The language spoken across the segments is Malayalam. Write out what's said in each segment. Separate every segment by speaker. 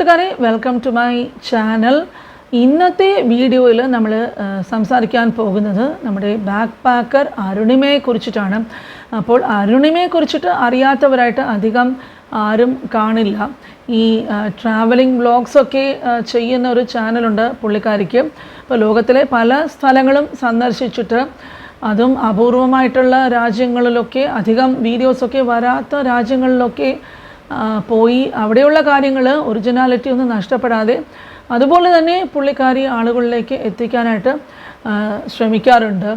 Speaker 1: കൂട്ടുകാരെ വെൽക്കം ടു മൈ ചാനൽ ഇന്നത്തെ വീഡിയോയിൽ നമ്മൾ സംസാരിക്കാൻ പോകുന്നത് നമ്മുടെ ബാക്ക് പാക്കർ അരുണിമയെ കുറിച്ചിട്ടാണ്. അപ്പോൾ അരുണിമയെ കുറിച്ചിട്ട് അറിയാത്തവരായിട്ട് അധികം ആരും കാണില്ല. ഈ ട്രാവലിംഗ് വ്ളോഗ്സൊക്കെ ചെയ്യുന്ന ഒരു ചാനലുണ്ട് പുള്ളിക്കാരിക്ക്. അപ്പോൾ ലോകത്തിലെ പല സ്ഥലങ്ങളും സന്ദർശിച്ചിട്ട് അതും അപൂർവമായിട്ടുള്ള രാജ്യങ്ങളിലൊക്കെ അധികം വീഡിയോസൊക്കെ വരാത്ത രാജ്യങ്ങളിലൊക്കെ പോയി. അവിടെയുള്ള കാര്യങ്ങൾ ഒറിജിനാലിറ്റി ഒന്നും നഷ്ടപ്പെടാതെ അതുപോലെ തന്നെ പുള്ളിക്കാരി ആളുകളിലേക്ക് എത്തിക്കാനായിട്ട് ശ്രമിക്കാറുണ്ട്.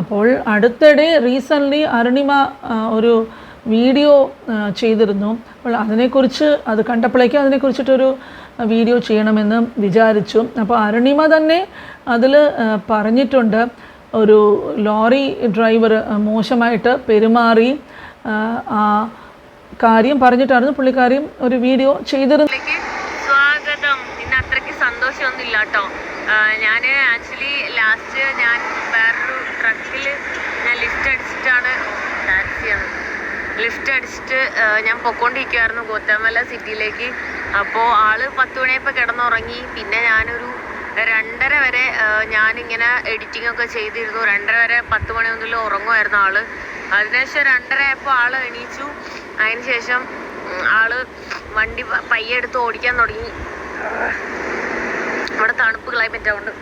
Speaker 1: അപ്പോൾ അടുത്തിടെ റീസെന്റ്ലി അരുണിമ ഒരു വീഡിയോ ചെയ്തിരുന്നു. അപ്പോൾ അതിനെക്കുറിച്ച് അത് കണ്ടപ്പോഴേക്കും അതിനെക്കുറിച്ചിട്ടൊരു വീഡിയോ ചെയ്യണമെന്ന് വിചാരിച്ചു. അപ്പോൾ അരുണിമ തന്നെ അതിൽ പറഞ്ഞിട്ടുണ്ട്. ഒരു ലോറി ഡ്രൈവർ മോശമായിട്ട് പെരുമാറി ആ കാര്യം പറഞ്ഞിട്ടായിരുന്നു പുള്ളിക്കാരിയും ഒരു വീഡിയോ
Speaker 2: ചെയ്തിരുന്നു സ്വാഗതം. ഇന്ന് അത്രയ്ക്ക് സന്തോഷമൊന്നും ഇല്ല കേട്ടോ ഞാൻ ആക്ച്വലി ലാസ്റ്റ് ഞാൻ വേറൊരു ട്രക്കിൽ ഞാൻ ലിഫ്റ്റ് അടിച്ചിട്ടാണ് ടാക്സി ചെയ്യുന്നത് ലിഫ്റ്റ് അടിച്ചിട്ട് ഞാൻ പൊക്കോണ്ടിരിക്കുമായിരുന്നു ഗോത്താമല സിറ്റിയിലേക്ക് അപ്പോൾ ആൾ പത്ത് മണിയപ്പോൾ കിടന്നുറങ്ങി. പിന്നെ ഞാനൊരു രണ്ടര വരെ ഞാനിങ്ങനെ എഡിറ്റിംഗ് ഒക്കെ ചെയ്തിരുന്നു. രണ്ടര വരെ പത്ത് മണി ഉറങ്ങുമായിരുന്നു ആൾ. അതിനുശേഷം രണ്ടര ആയപ്പോൾ ആൾ എണീച്ചു. അതിന് ശേഷം ഉം, ആൾ വണ്ടി പയ്യെടുത്ത് പയ്യെ എടുത്ത് ഓടിക്കാൻ തുടങ്ങി. ഇവിടെ തണുപ്പ് ക്ലൈമറ്റ് ആവുന്നു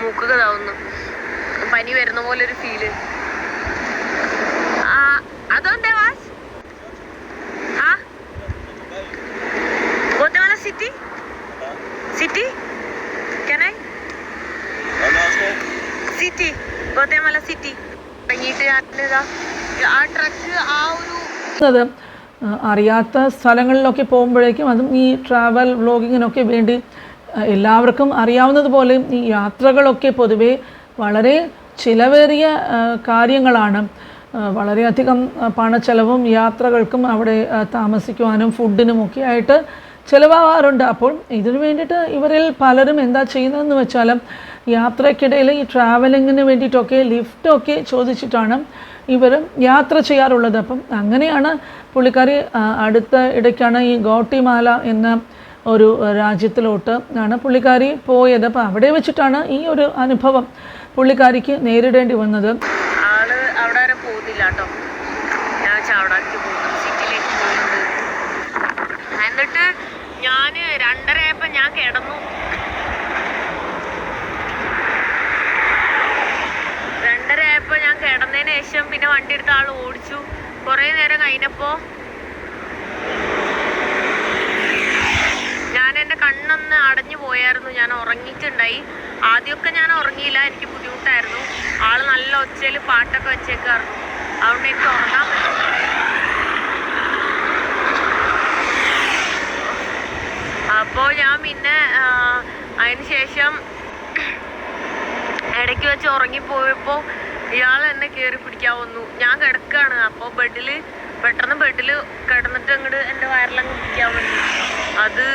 Speaker 2: മൂക്കൊക്കെ ഇതാവുന്നു. പനി വരുന്ന പോലെ ഒരു ഫീൽ അതെന്താ വാസ്? ആ? Guatemala city city city Guatemala city തുടങ്ങിയിട്ട് ഞാനിതാ ആ ആ ഒരു
Speaker 1: അറിയാത്ത സ്ഥലങ്ങളിലൊക്കെ പോകുമ്പോഴേക്കും അതും ഈ ട്രാവൽ വ്ളോഗിങ്ങിനൊക്കെ വേണ്ടി എല്ലാവർക്കും അറിയാവുന്നതുപോലെ ഈ യാത്രകളൊക്കെ പൊതുവെ വളരെ ചിലവേറിയ കാര്യങ്ങളാണ്. വളരെയധികം പണച്ചെലവും യാത്രകൾക്കും അവിടെ താമസിക്കുവാനും ഫുഡിനും ഒക്കെ ആയിട്ട് ചിലവാകാറുണ്ട്. അപ്പോൾ ഇതിനു വേണ്ടിയിട്ട് ഇവരിൽ പലരും എന്താ ചെയ്യുന്നതെന്ന് വെച്ചാൽ യാത്രയ്ക്കിടയിൽ ഈ ട്രാവലിങ്ങിന് വേണ്ടിയിട്ടൊക്കെ ലിഫ്റ്റൊക്കെ ചോദിച്ചിട്ടാണ് ഇവർ യാത്ര ചെയ്യാറുള്ളത്. അപ്പം അങ്ങനെയാണ് പുള്ളിക്കാരി അടുത്ത ഇടയ്ക്കാണ് ഈ ഗോട്ടിമാല എന്ന ഒരു രാജ്യത്തിലോട്ട് ആണ് പുള്ളിക്കാരി പോയത്. അപ്പോൾ അവിടെ വെച്ചിട്ടാണ് ഈ ഒരു അനുഭവം പുള്ളിക്കാരിക്ക് നേരിടേണ്ടി വന്നത്
Speaker 2: ആൾ അവിടെ വരെ പോകുന്നില്ല കേട്ടോ ഞാൻ ചാവടാക്കി പോകുന്നു സിറ്റിയിലേക്ക് പോകുന്നുണ്ട് എന്നിട്ട് ഞാൻ രണ്ടര ആയപ്പോ ഞാൻ കിടന്നു രണ്ടര ആയപ്പോ ഞാൻ കിടന്നതിന് ശേഷം പിന്നെ വണ്ടി എടുത്ത ആൾ ഓടിച്ചു. കുറെ നേരം കഴിഞ്ഞപ്പോ ഞാൻ എന്റെ കണ്ണൊന്ന് അടഞ്ഞു പോയായിരുന്നു. ഞാൻ ഉറങ്ങിയിട്ടുണ്ടായി. ആദ്യമൊക്കെ ഞാൻ ഉറങ്ങിയില്ല. എനിക്ക് ബുദ്ധിമുട്ടായിരുന്നു. ആൾ നല്ല ഒച്ചയിൽ പാട്ടൊക്കെ വെച്ചേക്കായിരുന്നു. അതുകൊണ്ട് എനിക്ക് ഉറങ്ങാൻ അപ്പോ അപ്പോൾ ഞാൻ പിന്നെ അതിനുശേഷം അതിന് ശേഷം ഇടയ്ക്ക് വെച്ച് ഉറങ്ങിപ്പോയപ്പോൾ ഇയാൾ എന്നെ കയറി പിടിക്കാൻ വന്നു. ഞാൻ കിടക്കാണ്. അപ്പോൾ ബെഡിൽ പെട്ടെന്ന് ബെഡിൽ കിടന്നിട്ട് അങ്ങോട്ട് എന്റെ വയറിലങ്ങ് പിടിക്കാൻ വന്നു. അത്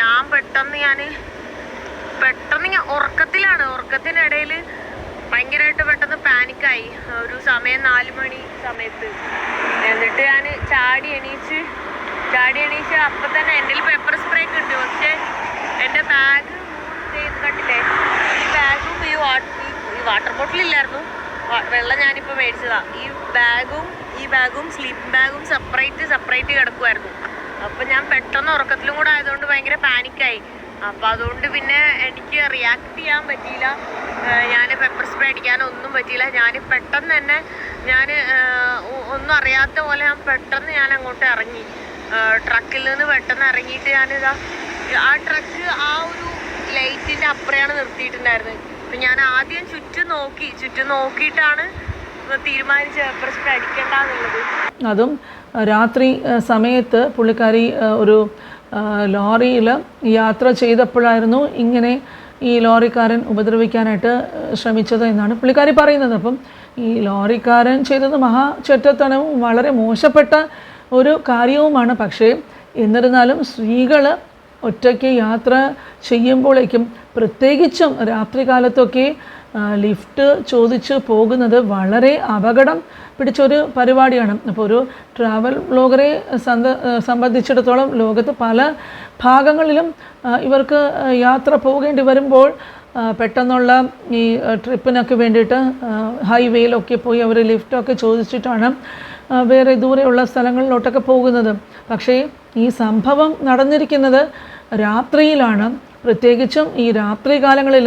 Speaker 2: ഞാൻ പെട്ടെന്ന് ഞാൻ പെട്ടെന്ന് ഞാൻ ഉറക്കത്തിലാണ്. ഉറക്കത്തിനിടയിൽ ഭയങ്കരമായിട്ട് പെട്ടെന്ന് പാനിക്കായി ഒരു സമയം നാല് മണി സമയത്ത്. എന്നിട്ട് ഞാൻ ചാടി എണീച്ച് ചാടി എണീച്ച് അപ്പം തന്നെ എന്റെ പെപ്പർ സ്പ്രേ ഒക്കെ ഉണ്ട്. പക്ഷേ എന്റെ ബാഗ് കണ്ടില്ലേ? ഈ ബാഗും ഈ വാട്ടർ ബോട്ടിൽ ഇല്ലായിരുന്നു. വെള്ളം ഞാനിപ്പോൾ മേടിച്ചതാ. ഈ ബാഗും ഈ ബാഗും സ്ലീപ്പിംഗ് ബാഗും സെപ്പറേറ്റ് സെപ്പറേറ്റ് കിടക്കുമായിരുന്നു അപ്പം ഞാൻ പെട്ടെന്ന് ഉറക്കത്തിലും കൂടെ ആയതുകൊണ്ട് ഭയങ്കര പാനിക്കായി അപ്പം അതുകൊണ്ട് പിന്നെ എനിക്ക് റിയാക്ട് ചെയ്യാൻ പറ്റിയില്ല. ഞാൻ പെപ്പർ സ്പ്രേ അടിക്കാനോ ഒന്നും പറ്റിയില്ല. ഞാൻ പെട്ടെന്ന് തന്നെ ഞാൻ ഒന്നും അറിയാത്ത പോലെ ഞാൻ പെട്ടെന്ന് ഞാൻ അങ്ങോട്ട് ഇറങ്ങി ട്രക്കിൽ നിന്ന് പെട്ടെന്ന് ഇറങ്ങിയിട്ട് ഞാനിതാ ആ ട്രക്ക് ആ ഒരു ലൈറ്റിന്റെ അപ്പുറയാണ് നിർത്തിയിട്ടുണ്ടായിരുന്നത്. അപ്പം ഞാൻ ആദ്യം ചുറ്റും നോക്കി ചുറ്റും നോക്കിയിട്ടാണ്
Speaker 1: അതും രാത്രി സമയത്ത് പുള്ളിക്കാരി ഒരു ലോറിയിൽ യാത്ര ചെയ്തപ്പോഴായിരുന്നു ഇങ്ങനെ ഈ ലോറിക്കാരൻ ഉപദ്രവിക്കാനായിട്ട് ശ്രമിച്ചത് എന്നാണ് പുള്ളിക്കാരി പറയുന്നത്. അപ്പം ഈ ലോറിക്കാരൻ ചെയ്തത് മഹാ ചെറ്റത്തനവും വളരെ മോശപ്പെട്ട ഒരു കാര്യവുമാണ്. പക്ഷേ എന്നിരുന്നാലും സ്ത്രീകൾ ഒറ്റയ്ക്ക് യാത്ര ചെയ്യുമ്പോഴേക്കും പ്രത്യേകിച്ചും രാത്രികാലത്തൊക്കെ ലിഫ്റ്റ് ചോദിച്ച് പോകുന്നത് വളരെ അപകടം പിടിച്ചൊരു പരിപാടിയാണ്. അപ്പോൾ ഒരു ട്രാവൽ ബ്ലോഗറെ സന്ത സംബന്ധിച്ചിടത്തോളം ലോകത്ത് പല ഭാഗങ്ങളിലും ഇവർക്ക് യാത്ര പോകേണ്ടി വരുമ്പോൾ പെട്ടെന്നുള്ള ഈ ട്രിപ്പിനൊക്കെ വേണ്ടിയിട്ട് ഹൈവേയിലൊക്കെ പോയി അവർ ലിഫ്റ്റൊക്കെ ചോദിച്ചിട്ടാണ് വേറെ ദൂരെയുള്ള സ്ഥലങ്ങളിലോട്ടൊക്കെ പോകുന്നത്. പക്ഷേ ഈ സംഭവം നടന്നിരിക്കുന്നത് രാത്രിയിലാണ്. പ്രത്യേകിച്ചും ഈ രാത്രി കാലങ്ങളിൽ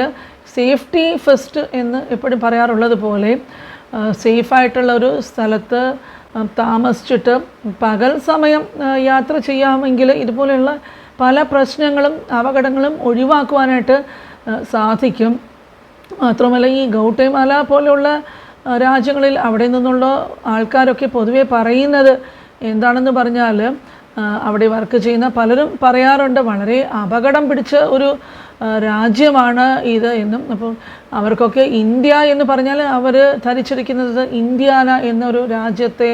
Speaker 1: സേഫ്റ്റി ഫസ്റ്റ് എന്ന് എപ്പോഴും പറയാറുള്ളത് പോലെ സേഫായിട്ടുള്ള ഒരു സ്ഥലത്ത് താമസിച്ചിട്ട് പകൽ സമയം യാത്ര ചെയ്യാമെങ്കിൽ ഇതുപോലെയുള്ള പല പ്രശ്നങ്ങളും അപകടങ്ങളും ഒഴിവാക്കുവാനായിട്ട് സാധിക്കും. മാത്രമല്ല ഈ ഗൗട്ടേമാല പോലെയുള്ള രാജ്യങ്ങളിൽ അവിടെ നിന്നുള്ള ആൾക്കാരൊക്കെ പൊതുവെ പറയുന്നത് എന്താണെന്ന് പറഞ്ഞാൽ അവിടെ വർക്ക് ചെയ്യുന്ന പലരും പറയാറുണ്ട് വളരെ അപകടം പിടിച്ച ഒരു രാജ്യമാണ് ഇത് എന്നും. അപ്പോൾ അവർക്കൊക്കെ ഇന്ത്യ എന്ന് പറഞ്ഞാൽ അവർ ധരിച്ചിരിക്കുന്നത് ഇന്ത്യാന എന്നൊരു രാജ്യത്തെ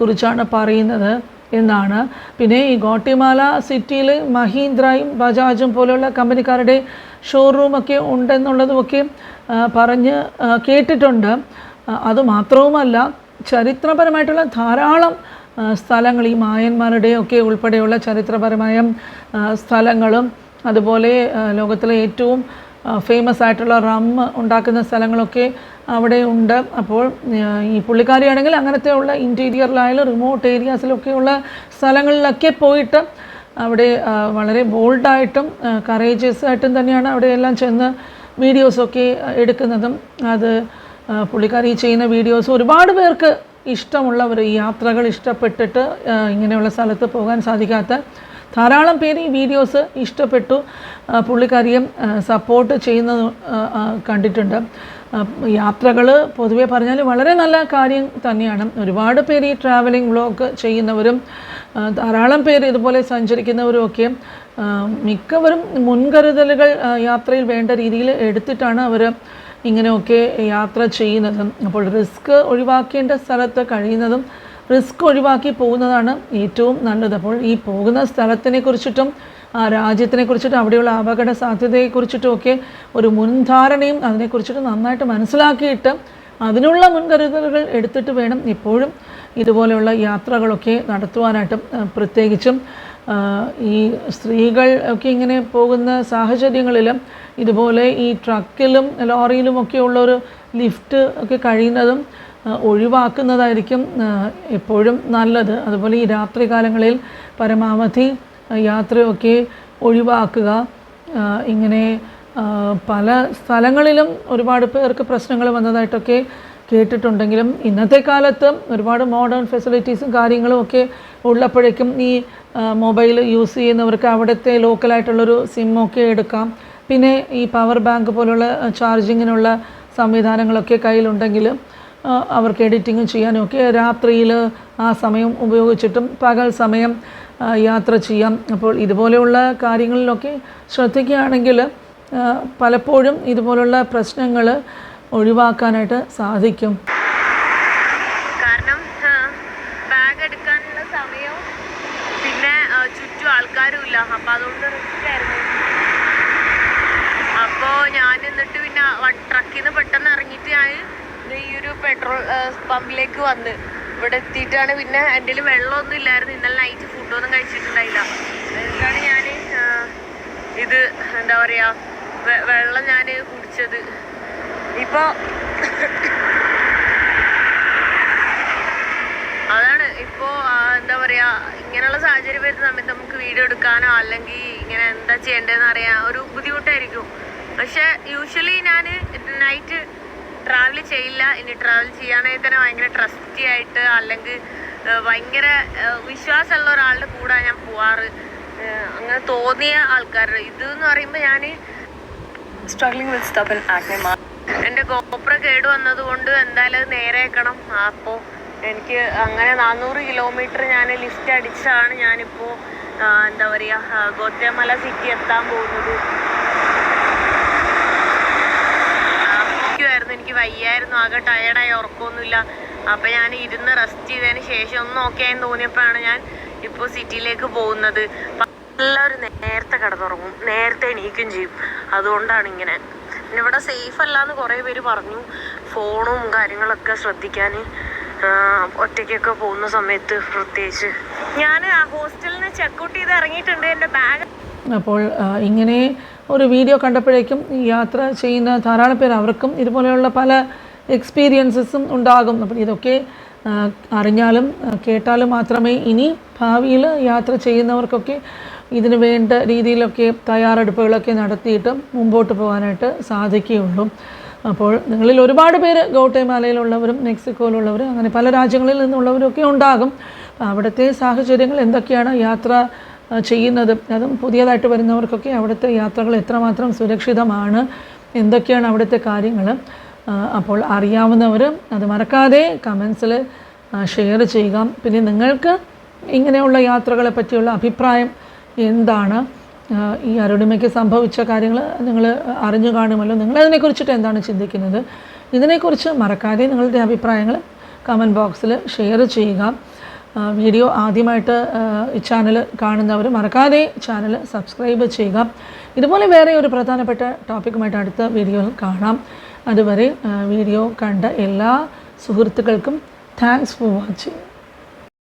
Speaker 1: കുറിച്ചാണ് പറയുന്നത് എന്നാണ്. പിന്നെ ഈ ഗോട്ടിമാല സിറ്റിയിൽ മഹീന്ദ്രയും ബജാജും പോലെയുള്ള കമ്പനിക്കാരുടെ ഷോറൂമൊക്കെ ഉണ്ടെന്നുള്ളതുമൊക്കെ പറഞ്ഞ് കേട്ടിട്ടുണ്ട്. അതുമാത്രവുമല്ല ചരിത്രപരമായിട്ടുള്ള ധാരാളം സ്ഥലങ്ങൾ ഈ മായന്മാരുടെയൊക്കെ ഉൾപ്പെടെയുള്ള ചരിത്രപരമായ സ്ഥലങ്ങളും അതുപോലെ ലോകത്തിലെ ഏറ്റവും ഫേമസ് ആയിട്ടുള്ള റം ഉണ്ടാക്കുന്ന സ്ഥലങ്ങളൊക്കെ അവിടെ ഉണ്ട്. അപ്പോൾ ഈ പുള്ളിക്കാരിയാണെങ്കിൽ അങ്ങനത്തെയുള്ള ഇന്റീരിയറിലായാലും റിമോട്ട് ഏരിയാസിലൊക്കെയുള്ള സ്ഥലങ്ങളിലൊക്കെ പോയിട്ട് അവിടെ വളരെ ബോൾഡായിട്ടും കറേജിയസ് ആയിട്ടും തന്നെയാണ് അവിടെയെല്ലാം ചെന്ന് വീഡിയോസൊക്കെ എടുക്കുന്നതും. അത് പുള്ളിക്കാരി ചെയ്യുന്ന വീഡിയോസ് ഒരുപാട് പേർക്ക് ഇഷ്ടമുള്ളവർ യാത്രകൾ ഇഷ്ടപ്പെട്ടിട്ട് ഇങ്ങനെയുള്ള സ്ഥലത്ത് പോകാൻ സാധിക്കാത്ത ധാരാളം പേര് ഈ വീഡിയോസ് ഇഷ്ടപ്പെട്ടു. പുള്ളിക്കാരിയും സപ്പോർട്ട് ചെയ്യുന്നത് കണ്ടിട്ടുണ്ട്. യാത്രകൾ പൊതുവെ പറഞ്ഞാൽ വളരെ നല്ല കാര്യം തന്നെയാണ്. ഒരുപാട് പേര് ഈ ട്രാവലിംഗ് വ്ളോഗ് ചെയ്യുന്നവരും ധാരാളം പേര് ഇതുപോലെ സഞ്ചരിക്കുന്നവരും ഒക്കെ മിക്കവരും മുൻകരുതലുകൾ യാത്രയിൽ വേണ്ട രീതിയിൽ എടുത്തിട്ടാണ് അവർ ഇങ്ങനെയൊക്കെ യാത്ര ചെയ്യുന്നതും. അപ്പോൾ റിസ്ക് ഒഴിവാക്കേണ്ട സ്ഥലത്ത് കഴിയുന്നതും റിസ്ക് ഒഴിവാക്കി പോകുന്നതാണ് ഏറ്റവും നല്ലത്. അപ്പോൾ ഈ പോകുന്ന സ്ഥലത്തിനെ കുറിച്ചിട്ടും ആ രാജ്യത്തിനെ കുറിച്ചിട്ടും അവിടെയുള്ള അപകട സാധ്യതയെക്കുറിച്ചിട്ടും ഒക്കെ ഒരു മുൻധാരണയും അതിനെക്കുറിച്ചിട്ട് നന്നായിട്ട് മനസ്സിലാക്കിയിട്ട് അതിനുള്ള മുൻകരുതലുകൾ എടുത്തിട്ട് വേണം ഇപ്പോഴും ഇതുപോലെയുള്ള യാത്രകളൊക്കെ നടത്തുവാനായിട്ട് പ്രത്യേകിച്ചും ഈ സ്ത്രീകൾ ഒക്കെ ഇങ്ങനെ പോകുന്ന സാഹചര്യങ്ങളിൽ ഇതുപോലെ ഈ ട്രക്കിലും ലോറിയിലും ഒക്കെ ഉള്ളൊരു ലിഫ്റ്റ് ഒക്കെ കഴിയുന്നതും ഒഴിവാക്കുന്നതായിരിക്കും എപ്പോഴും നല്ലത്. അതുപോലെ ഈ രാത്രി കാലങ്ങളിൽ പരമാവധി യാത്രയൊക്കെ ഒഴിവാക്കുക. ഇങ്ങനെ പല സ്ഥലങ്ങളിലും ഒരുപാട് പേർക്ക് പ്രശ്നങ്ങൾ വന്നതായിട്ടൊക്കെ കേട്ടിട്ടുണ്ടെങ്കിലും ഇന്നത്തെ കാലത്ത് ഒരുപാട് മോഡേൺ ഫെസിലിറ്റീസും കാര്യങ്ങളും ഒക്കെ ഉള്ളപ്പോഴേക്കും ഈ മൊബൈൽ യൂസ് ചെയ്യുന്നവർക്ക് അവിടുത്തെ ലോക്കലായിട്ടുള്ളൊരു സിമ്മൊക്കെ എടുക്കാം. പിന്നെ ഈ പവർ ബാങ്ക് പോലുള്ള ചാർജിങ്ങിനുള്ള സംവിധാനങ്ങളൊക്കെ കയ്യിലുണ്ടെങ്കിൽ അവർക്ക് എഡിറ്റിങ് ചെയ്യാനും ഒക്കെ രാത്രിയിൽ ആ സമയം ഉപയോഗിച്ചിട്ടും പകൽ സമയം യാത്ര ചെയ്യാം. അപ്പോൾ ഇതുപോലെയുള്ള കാര്യങ്ങളിലൊക്കെ ശ്രദ്ധിക്കുകയാണെങ്കിൽ പലപ്പോഴും ഇതുപോലുള്ള പ്രശ്നങ്ങൾ ഒഴിവാക്കാനായിട്ട് സാധിക്കും.
Speaker 2: കാരണം ബാഗ് എടുക്കാനുള്ള സമയവും പിന്നെ ചുറ്റും ആൾക്കാരും ഇല്ല. അപ്പൊ അതുകൊണ്ട് റിസ്ക് ആയിരുന്നു. അപ്പോ ഞാൻ എന്നിട്ട് പിന്നെ ട്രക്കിൽ നിന്ന് പെട്ടെന്ന് ഇറങ്ങിയിട്ട് ഞാൻ ഈ ഒരു പെട്രോൾ പമ്പിലേക്ക് വന്ന്. ഇവിടെ എത്തിയിട്ടാണ് പിന്നെ എന്റെ വെള്ളമൊന്നും ഇല്ലായിരുന്നു. ഇന്നലെ നൈറ്റ് ഫുഡൊന്നും കഴിച്ചിട്ടുണ്ടായില്ല. എന്നിട്ടാണ് ഞാൻ ഇത് എന്താ പറയാ വെള്ളം ഞാൻ കുടിച്ചത്. ഇപ്പോ അതാണ് ഇപ്പോ എന്താ പറയാ ഇങ്ങനെയുള്ള സാഹചര്യം വരുന്ന സമയത്ത് നമുക്ക് വീഡിയോ എടുക്കാനോ അല്ലെങ്കിൽ ഇങ്ങനെ എന്താ ചെയ്യേണ്ടതെന്ന് അറിയാൻ ഒരു ബുദ്ധിമുട്ടായിരിക്കും. പക്ഷെ യൂഷ്വലി ഞാൻ നൈറ്റ് ട്രാവൽ ചെയ്യില്ല. ഇനി ട്രാവൽ ചെയ്യുകയാണെങ്കിൽ തന്നെ ഭയങ്കര ട്രസ്റ്റി ആയിട്ട് അല്ലെങ്കിൽ ഭയങ്കര വിശ്വാസമുള്ള ഒരാളുടെ കൂടെ ഞാൻ പോവാറ്. അങ്ങനെ തോന്നിയ ആൾക്കാരുടെ ഇത് എന്ന് പറയുമ്പോൾ ഞാൻ
Speaker 3: struggling with stubborn acne marks.
Speaker 2: എന്റെ ഗോപ്ര കേട് വന്നത് കൊണ്ട് എന്തായാലും അത് നേരെയാക്കണം. അപ്പോൾ എനിക്ക് അങ്ങനെ നാനൂറ് കിലോമീറ്റർ ഞാൻ ലിസ്റ്റ് അടിച്ചാണ് ഞാനിപ്പോൾ എന്താ പറയുക ഗോത്തമല സിറ്റി എത്താൻ പോകുന്നത്. ആയിരുന്നു എനിക്ക് വയ്യായിരുന്നു. ആകെ ടയർഡായി ഉറക്കമൊന്നുമില്ല. അപ്പം ഞാൻ ഇരുന്ന് റെസ്റ്റ് ചെയ്തതിന് ശേഷം ഒന്ന് ഓക്കെ ആയെന്ന് തോന്നിയപ്പോഴാണ് ഞാൻ ഇപ്പോൾ സിറ്റിയിലേക്ക് പോകുന്നത്. നല്ലൊരു നേരത്തെ കിടന്നുറങ്ങും. നേരത്തെ എണീക്കും ചെയ്യും. അതുകൊണ്ടാണ് ഇങ്ങനെ. ഇവിടെ സേഫ് അല്ല എന്ന് കുറേ പേര് പറഞ്ഞു. ഫോണും കാര്യങ്ങളൊക്കെ ശ്രദ്ധിക്കാൻ ഒറ്റയ്ക്കൊക്കെ പോകുന്ന സമയത്ത് പ്രത്യേകിച്ച്. ഞാൻ ഹോസ്റ്റലിൽ നിന്ന് ചെക്കൗട്ട് ചെയ്ത് ഇറങ്ങിയിട്ടുണ്ട് എന്റെ ബാഗ്
Speaker 1: അപ്പോൾ ഇങ്ങനെ ഒരു വീഡിയോ കണ്ടപ്പോഴേക്കും യാത്ര ചെയ്യുന്ന ധാരാളം പേർ അവർക്കും ഇതുപോലെയുള്ള പല എക്സ്പീരിയൻസസും ഉണ്ടാകും. അപ്പോൾ ഇതൊക്കെ അറിഞ്ഞാലും കേട്ടാലും മാത്രമേ ഇനി ഭാവിയിൽ യാത്ര ചെയ്യുന്നവർക്കൊക്കെ ഇതിന് വേണ്ട രീതിയിലൊക്കെ തയ്യാറെടുപ്പുകളൊക്കെ നടത്തിയിട്ട് മുമ്പോട്ട് പോകാനായിട്ട് സാധിക്കുകയുള്ളൂ. അപ്പോൾ നിങ്ങളിൽ ഒരുപാട് പേര് ഗൗട്ടേമാലയിലുള്ളവരും മെക്സിക്കോയിലുള്ളവരും അങ്ങനെ പല രാജ്യങ്ങളിൽ നിന്നുള്ളവരും ഒക്കെ ഉണ്ടാകും. അവിടുത്തെ സാഹചര്യങ്ങൾ എന്തൊക്കെയാണ് യാത്ര ചെയ്യുന്നത്? അതും പുതിയതായിട്ട് വരുന്നവർക്കൊക്കെ അവിടുത്തെ യാത്രകൾ എത്രമാത്രം സുരക്ഷിതമാണ്? എന്തൊക്കെയാണ് അവിടുത്തെ കാര്യങ്ങൾ അപ്പോൾ അറിയാവുന്നവർ അത് മറക്കാതെ കമൻസിൽ ഷെയർ ചെയ്യുക. പിന്നെ നിങ്ങൾക്ക് ഇങ്ങനെയുള്ള യാത്രകളെ പറ്റിയുള്ള അഭിപ്രായം എന്താണ് ഈ അരുണിമയ്ക്ക് സംഭവിച്ച കാര്യങ്ങൾ നിങ്ങൾ അറിഞ്ഞു കാണുമല്ലോ. നിങ്ങൾ നിങ്ങളതിനെക്കുറിച്ചിട്ട് എന്താണ് ചിന്തിക്കുന്നത്? ഇതിനെക്കുറിച്ച് മറക്കാതെ നിങ്ങളുടെ അഭിപ്രായങ്ങൾ കമന്റ് ബോക്സിൽ ഷെയർ ചെയ്യുക. വീഡിയോ ആദ്യമായിട്ട് ചാനൽ കാണുന്നവർ മറക്കാതെ ചാനൽ സബ്സ്ക്രൈബ് ചെയ്യുക. ഇതുപോലെ വേറെ ഒരു പ്രധാനപ്പെട്ട ടോപ്പിക്കുമായിട്ട് അടുത്ത വീഡിയോയിൽ കാണാം. അതുവരെ വീഡിയോ കണ്ട എല്ലാ സുഹൃത്തുക്കൾക്കും താങ്ക്സ് ഫോർ വാച്ചിങ്